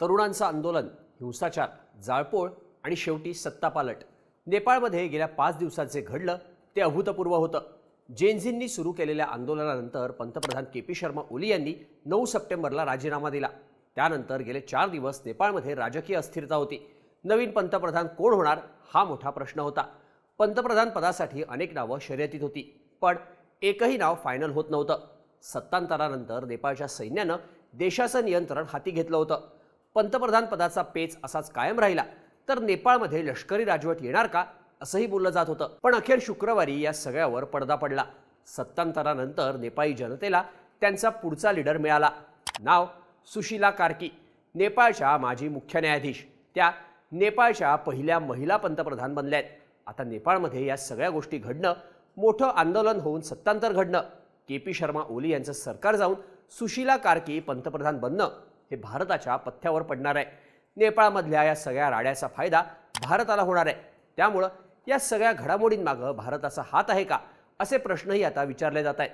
तरुणांचं आंदोलन हिंसाचार जाळपोळ आणि शेवटी सत्तापालट. नेपाळमध्ये गेल्या पाच दिवसाचे घडलं ते अभूतपूर्व होतं. जेनझींनी सुरू केलेल्या आंदोलनानंतर पंतप्रधान के पी शर्मा ओली यांनी नऊ सप्टेंबरला राजीनामा दिला. त्यानंतर गेले चार दिवस नेपाळमध्ये राजकीय अस्थिरता होती. नवीन पंतप्रधान कोण होणार हा मोठा प्रश्न होता. पंतप्रधान पदासाठी अनेक नावं शर्यतीत होती पण एकही नाव फायनल होत नव्हतं. सत्तांतरानंतर नेपाळच्या सैन्यानं देशाचं नियंत्रण हाती घेतलं होतं. पंतप्रधान पदाचा पेच असाच कायम राहिला. तर नेपाळमध्ये लष्करी राजवट येणार का? असंही बोललं जात होतं. पण अखेर शुक्रवारी या सगळ्यावर पडदा पडला. सत्तांतरानंतर नेपाळी जनतेला त्यांचा पुढचा लीडर मिळाला. नाव सुशीला कार्की. नेपाळच्या माजी मुख्य न्यायाधीश. त्या नेपाळच्या पहिल्या महिला पंतप्रधान बनल्या आहेत आता नेपाळमध्ये या सगळ्या गोष्टी घडणं मोठं आंदोलन होऊन सत्तांतर घडणं. के पी शर्मा ओली यांचं सरकार जाऊन सुशीला कार्की पंतप्रधान बनणं हे भारताच्या पथ्यावर पडणार आहे. नेपाळमधल्या या सगळ्या राड्याचा फायदा भारताला होणार आहे. त्यामुळं या सगळ्या घडामोडींमागं भारताचा हात आहे का? असे प्रश्नही आता विचारले जात आहेत.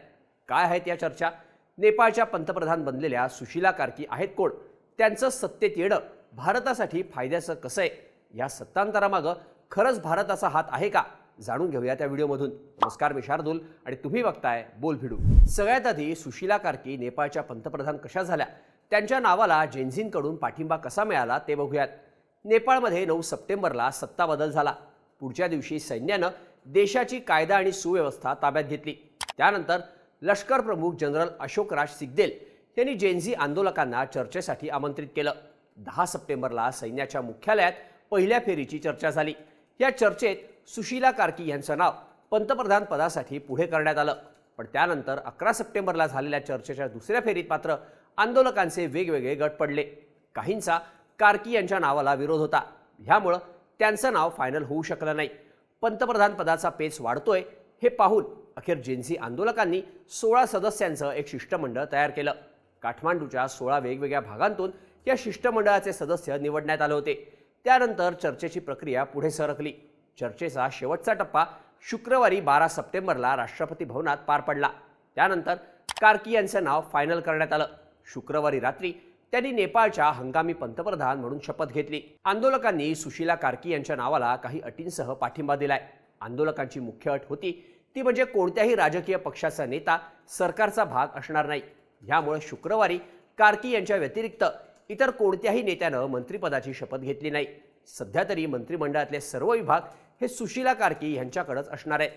काय आहेत या चर्चा? नेपाळच्या पंतप्रधान बनलेल्या सुशीला कार्की आहेत कोण? त्यांचं सत्तेत येणं भारतासाठी फायद्याचं कसं आहे? या सत्तांतरामागं खरंच भारताचा हात आहे का? जाणून घेऊया त्या व्हिडिओमधून. नमस्कार मी शार्दूल आणि तुम्ही बघताय बोल भिडू सगळ्यात आधी सुशीला कार्की नेपाळच्या पंतप्रधान कशा झाल्या? त्यांच्या नावाला जेन्झींकडून पाठिंबा कसा मिळाला ते बघूयात. नेपाळमध्ये नऊ सप्टेंबरला सत्ता बदल झाला. पुढच्या दिवशी सैन्यानं देशाची कायदा आणि सुव्यवस्था ताब्यात घेतली. त्यानंतर लष्कर प्रमुख जनरल अशोक राज सिग्देल यांनी जेन्झी आंदोलकांना चर्चेसाठी आमंत्रित केलं. दहा सप्टेंबरला सैन्याच्या मुख्यालयात पहिल्या फेरीची चर्चा झाली. या चर्चेत सुशीला कार्की यांचं नाव पंतप्रधान पदासाठी पुढे करण्यात आलं. पण त्यानंतर अकरा सप्टेंबरला झालेल्या चर्चेच्या दुसऱ्या फेरीत मात्र आंदोलकांचे वेगवेगळे गट पडले. काहींचा कार्की यांच्या नावाला विरोध होता. ह्यामुळं त्यांचं नाव फायनल होऊ शकलं नाही. पंतप्रधान पदाचा पेच वाढतोय हे पाहून अखेर जेन्सी आंदोलकांनी सोळा सदस्यांचं एक शिष्टमंडळ तयार केलं. काठमांडूच्या सोळा वेगवेगळ्या भागांतून या शिष्टमंडळाचे सदस्य निवडण्यात आले होते. त्यानंतर चर्चेची प्रक्रिया पुढे सरकली. चर्चेचा शेवटचा टप्पा शुक्रवारी बारा सप्टेंबरला राष्ट्रपती भवनात पार पडला. त्यानंतर कार्की यांचं नाव फायनल करण्यात आलं. शुक्रवारी रात्री त्यांनी नेपाळच्या हंगामी पंतप्रधान म्हणून शपथ घेतली. आंदोलकांनी सुशीला कार्की यांच्या नावाला काही अटींसह पाठिंबा दिलाय. आंदोलकांची मुख्य अट होती ती म्हणजे कोणत्याही राजकीय पक्षाचा नेता सरकारचा भाग असणार नाही. ह्यामुळे शुक्रवारी कार्की यांच्या व्यतिरिक्त इतर कोणत्याही नेत्यानं मंत्रिपदाची शपथ घेतली नाही. सध्या तरी मंत्रिमंडळातले सर्व विभाग हे सुशीला कार्की यांच्याकडेच असणार आहेत.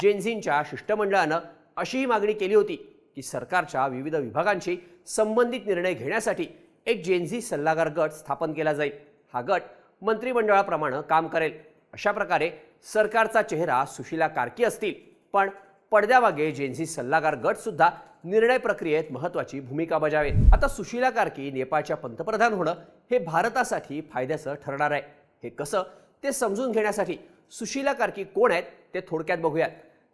जेन्झींच्या शिष्टमंडळानं अशीही मागणी केली होती की सरकारच्या विविध विभागांशी संबंधित निर्णय घेण्यासाठी एक जेन्झी सल्लागार गट स्थापन केला जाईल. हा गट मंत्रिमंडळाप्रमाणे काम करेल. अशा प्रकारे सरकारचा चेहरा सुशीला कार्की असतील. पण पडद्यामागे जेन्झी सल्लागार गट सुद्धा निर्णय प्रक्रियेत महत्वाची भूमिका बजावेल. आता सुशीला कार्की नेपाळच्या पंतप्रधान होणं हे भारतासाठी फायद्याचं ठरणार आहे. हे कसं ते समजून घेण्यासाठी सुशीला कार्की कोण आहेत ते थोडक्यात बघूयात.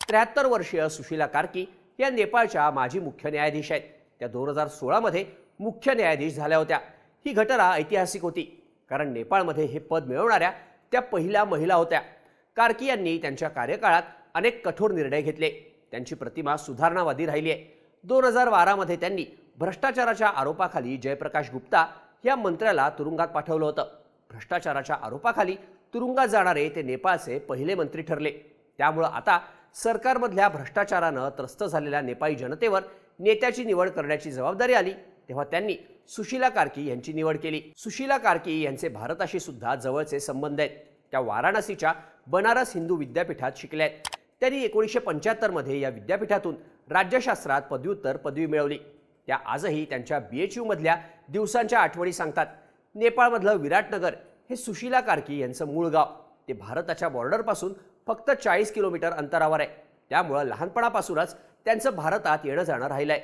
त्र्याहत्तर वर्षीय सुशीला कार्की या नेपाळच्या माजी मुख्य न्यायाधीश आहेत. त्या दोन हजार सोळामध्ये मुख्य न्यायाधीश झाल्या होत्या. ही घटना ऐतिहासिक होती कारण नेपाळमध्ये हे पद मिळवणाऱ्या त्या पहिल्या महिला होत्या. कार्की यांनी त्यांच्या कार्यकाळात अनेक कठोर निर्णय घेतले. त्यांची प्रतिमा सुधारणावादी राहिली आहे. दोन हजार बारामध्ये त्यांनी भ्रष्टाचाराच्या आरोपाखाली जयप्रकाश गुप्ता या मंत्र्याला तुरुंगात पाठवलं होतं. भ्रष्टाचाराच्या आरोपाखाली तुरुंगात जाणारे ते नेपाळचे पहिले मंत्री ठरले. त्यामुळं आता सरकारमधल्या भ्रष्टाचारानं त्रस्त झालेल्या नेपाळी जनतेवर नेत्याची निवड करण्याची जबाबदारी आली. तेव्हा त्यांनी सुशीला कार्की यांची निवड केली. सुशीला कार्की यांचे भारताशी सुद्धा जवळचे संबंध आहेत. त्या वाराणसीच्या बनारस हिंदू विद्यापीठात शिकल्या आहेत. त्यांनी एकोणीसशे पंच्याहत्तरमध्ये या विद्यापीठातून राज्यशास्त्रात पदव्युत्तर पदवी मिळवली. त्या आजही त्यांच्या बी एच यूमधल्या दिवसांच्या आठवणी सांगतात. नेपाळमधलं विराटनगर हे सुशीला कार्की यांचं मूळ गाव. ते भारताच्या बॉर्डरपासून फक्त चाळीस किलोमीटर अंतरावर आहे. त्यामुळं लहानपणापासूनच त्यांचं भारतात येणं जाणं राहिलं आहे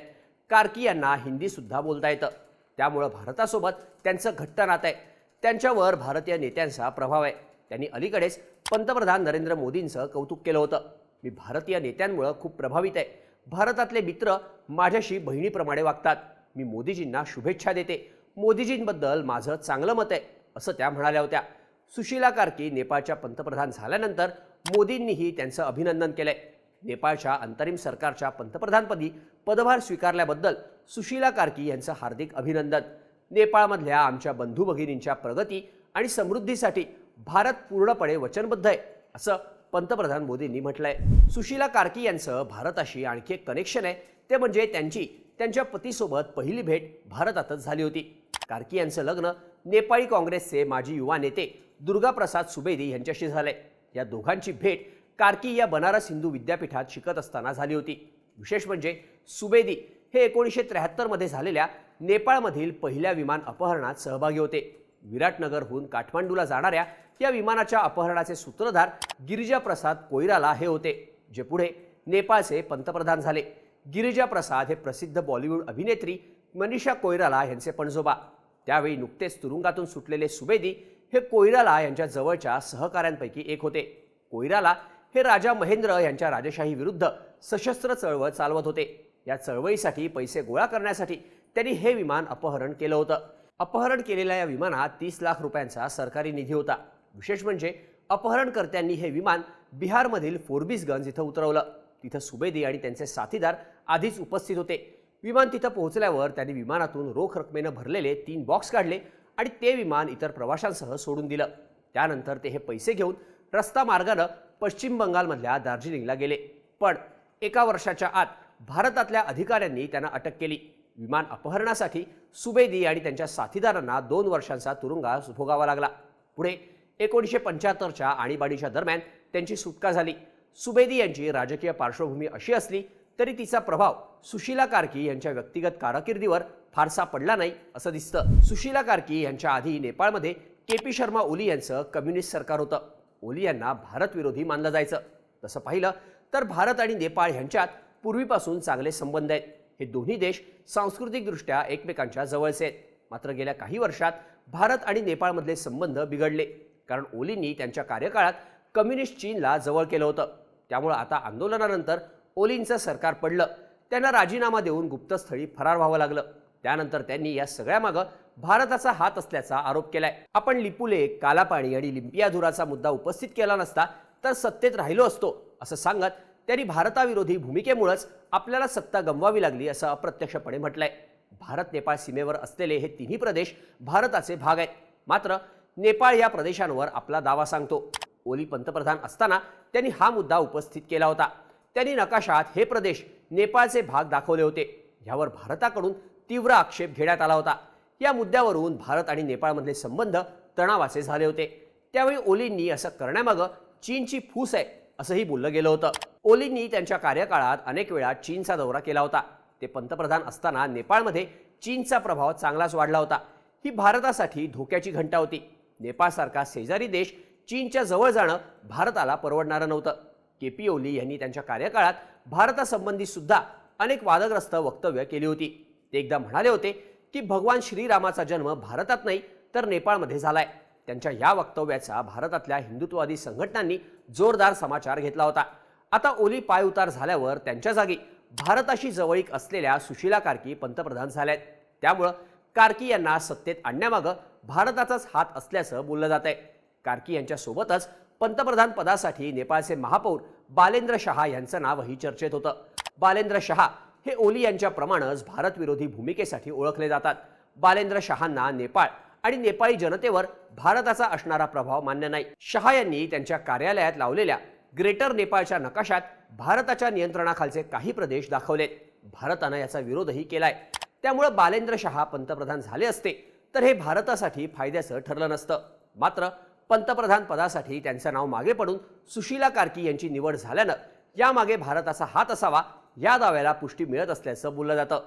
कार्की यांना हिंदीसुद्धा बोलता येतं. त्यामुळं भारतासोबत त्यांचं घट्ट नातं आहे. त्यांच्यावर भारतीय नेत्यांचा प्रभाव आहे. त्यांनी अलीकडेच पंतप्रधान नरेंद्र मोदींचं कौतुक केलं होतं. मी भारतीय नेत्यांमुळं खूप प्रभावित आहे. भारतातले मित्र माझ्याशी बहिणीप्रमाणे वागतात. मी मोदीजींना शुभेच्छा देते. मोदीजींबद्दल माझं चांगलं मत आहे असं त्या म्हणाल्या होत्या. सुशीला कार्की नेपाळच्या पंतप्रधान झाल्यानंतर मोदींनीही त्यांचं अभिनंदन केलंय. नेपाळच्या अंतरिम सरकारच्या पंतप्रधानपदी पदभार स्वीकारल्याबद्दल सुशीला कार्की यांचं हार्दिक अभिनंदन. नेपाळमधल्या आमच्या बंधू भगिनींच्या प्रगती आणि समृद्धीसाठी भारत पूर्णपणे वचनबद्ध आहे असं पंतप्रधान मोदींनी म्हटलंय. सुशीला कार्की यांचं भारताशी आणखी एक कनेक्शन आहे. ते म्हणजे त्यांची त्यांच्या पतीसोबत पहिली भेट भारतातच झाली होती. कार्की यांचं लग्न नेपाळी काँग्रेसचे माजी युवा नेते दुर्गाप्रसाद सुबेदी यांच्याशी झालंय. या दोघांची भेट कार्की या बनारस हिंदू विद्यापीठात शिकत असताना झाली होती. विशेष म्हणजे सुबेदी हे एकोणीसशे त्र्याहत्तरमध्ये झालेल्या नेपाळमधील पहिल्या विमान अपहरणात सहभागी होते. विराटनगरहून काठमांडूला जाणाऱ्या या विमानाच्या अपहरणाचे सूत्रधार गिरिजाप्रसाद प्रसाद हे होते जे पुढे नेपाळचे पंतप्रधान झाले. गिरिजा प्रसाद हे प्रसिद्ध बॉलिवूड अभिनेत्री मनीषा कोयराला यांचे पणजोबा. त्यावेळी नुकतेच तुरुंगातून सुटलेले सुबेदी हे कोयराला यांच्या जवळच्या सहकाऱ्यांपैकी एक होते. कोयराला हे राजा महेंद्र यांच्या राजेशाही विरुद्ध सशस्त्र चळवळ चालवत होते. या चळवळीसाठी पैसे गोळा करण्यासाठी त्यांनी हे विमान अपहरण केलं होतं. अपहरण केलेल्या या विमानात तीस लाख रुपयांचा सरकारी निधी होता. विशेष म्हणजे अपहरणकर्त्यांनी हे विमान बिहारमधील फोर्बिसगंज इथं उतरवलं. तिथं सुबेदी आणि त्यांचे साथीदार आधीच उपस्थित होते. विमान तिथं पोहोचल्यावर त्यांनी विमानातून रोख रकमेनं भरलेले तीन बॉक्स काढले आणि ते विमान इतर प्रवाशांसह सोडून दिलं. त्यानंतर ते हे पैसे घेऊन रस्ता मार्गानं पश्चिम बंगालमधल्या दार्जिलिंगला गेले. पण एका वर्षाच्या आत भारतातल्या अधिकाऱ्यांनी त्यांना अटक केली. विमान अपहरणासाठी सुबेदी आणि त्यांच्या साथीदारांना दोन वर्षांचा तुरुंगास भोगावा लागला. पुढे एकोणीसशे पंच्याहत्तरच्या आणीबाणीच्या दरम्यान त्यांची सुटका झाली. सुबेदी यांची राजकीय पार्श्वभूमी अशी असली तरी तिचा प्रभाव सुशीला कार्की यांच्या व्यक्तिगत कारकिर्दीवर फारसा पडला नाही असं दिसतं. सुशीला कार्की यांच्या आधी नेपाळमध्ये के पी शर्मा ओली यांचं कम्युनिस्ट सरकार होतं. ओली यांना भारतविरोधी मानलं जायचं. तसं पाहिलं तर भारत आणि नेपाळ यांच्यात पूर्वीपासून चांगले संबंध आहेत. हे दोन्ही देश सांस्कृतिकदृष्ट्या एकमेकांच्या जवळचे आहेत. मात्र गेल्या काही वर्षात भारत आणि नेपाळमधले संबंध बिघडले. कारण ओलींनी त्यांच्या कार्यकाळात कम्युनिस्ट चीनला जवळ केलं होतं. त्यामुळं आता आंदोलनानंतर ओलींचं सरकार पडलं त्यांना राजीनामा देऊन गुप्तस्थळी फरार व्हावं लागलं. त्यानंतर त्यांनी या सगळ्यामागं भारताचा हात असल्याचा आरोप केलाय. आपण लिपुले कालापाणी आणि लिंपियाधुराचा मुद्दा उपस्थित केला नसता तर सत्तेत राहिलो असतो असं सांगत त्यांनी भारताविरोधी भूमिकेमुळेच आपल्याला सत्ता गमवावी लागली असं अप्रत्यक्षपणे म्हटलंय. भारत नेपाळ सीमेवर असलेले हे तिन्ही प्रदेश भारताचे भाग आहेत. मात्र नेपाळ या प्रदेशांवर आपला दावा सांगतो. ओली पंतप्रधान असताना त्यांनी हा मुद्दा उपस्थित केला होता. त्यांनी नकाशात हे प्रदेश नेपाळचे भाग दाखवले होते. यावर भारताकडून तीव्र आक्षेप घेण्यात आला होता. या मुद्द्यावरून भारत आणि नेपाळमधले संबंध तणावाचे झाले होते. त्यावेळी ओलींनी असं करण्यामागं चीनची फूस आहे असंही बोललं गेलं होतं. ओलींनी त्यांच्या कार्यकाळात अनेक वेळा चीनचा दौरा केला होता. ते पंतप्रधान असताना नेपाळमध्ये चीनचा प्रभाव चांगलाच वाढला होता. ही भारतासाठी धोक्याची घंटा होती. नेपाळसारखा शेजारी देश चीनच्या जवळ जाणं भारताला परवडणारं नव्हतं. के पी ओली यांनी त्यांच्या कार्यकाळात भारतासंबंधी सुद्धा अनेक वादग्रस्त वक्तव्य केली होती. ते एकदा म्हणाले होते की भगवान श्रीरामाचा जन्म भारतात नाही तर नेपाळमध्ये झालाय. त्यांच्या या वक्तव्याचा भारतातल्या हिंदुत्ववादी संघटनांनी जोरदार समाचार घेतला होता. आता ओली पायउतार झाल्यावर त्यांच्या जागी भारताशी जवळीक असलेल्या सुशीला कार्की पंतप्रधान झाल्यात त्यामुळं कार्की यांना सत्तेत आणण्यामागं भारताचाच हात असल्याचं बोललं जात आहे कार्की यांच्यासोबतच पंतप्रधान पदासाठी नेपाळचे महापौर बालेंद्र शहा यांचं नावही चर्चेत होतं. बालेंद्र शहा हे ओली यांच्याप्रमाणेच भारतविरोधी भूमिकेसाठी ओळखले जातात. बालेंद्र शहांना नेपाळ आणि नेपाळी जनतेवर भारताचा असणारा प्रभाव मान्य नाही. शहा यांनी त्यांच्या कार्यालयात लावलेल्या ग्रेटर नेपाळच्या नकाशात भारताच्या नियंत्रणाखालचे काही प्रदेश दाखवलेत. भारतानं याचा विरोधही केलाय. त्यामुळे बालेंद्र शहा पंतप्रधान झाले असते तर हे भारतासाठी फायद्याचं ठरलं नसतं. मात्र पंतप्रधान पदासाठी त्यांचं नाव मागे पडून सुशीला कार्की यांची निवड झाल्यानं यामागे भारताचा हात असावा या दाव्याला पुष्टी मिळत असल्याचं बोललं जातं.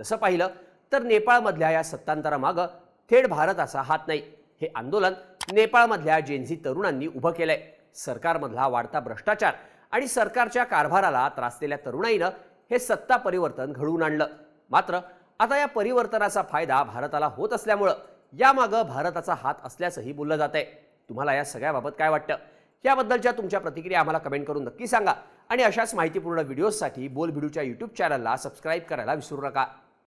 तसं पाहिलं तर नेपाळमधल्या या सत्तांतरामागं थेट भारताचा हात नाही. हे आंदोलन नेपाळमधल्या जेनझी तरुणांनी उभं केलंय. सरकारमधला वाढता भ्रष्टाचार आणि सरकारच्या कारभाराला त्रासलेल्या तरुणाईनं हे सत्ता परिवर्तन घडवून आणलं. मात्र आता या परिवर्तनाचा फायदा भारताला होत असल्यामुळं यामागं भारताचा हात असल्याचंही बोललं जात आहे तुम्हाला या सगळ्याबाबत काय वाटतं? याबद्दलच्या तुमच्या प्रतिक्रिया आम्हाला कमेंट करून नक्की सांगा. आणि अशाच माहितीपूर्ण व्हिडिओजसाठी बोल व्हिडिओच्या यूट्यूब चॅनलला सबस्क्राईब करायला विसरू नका.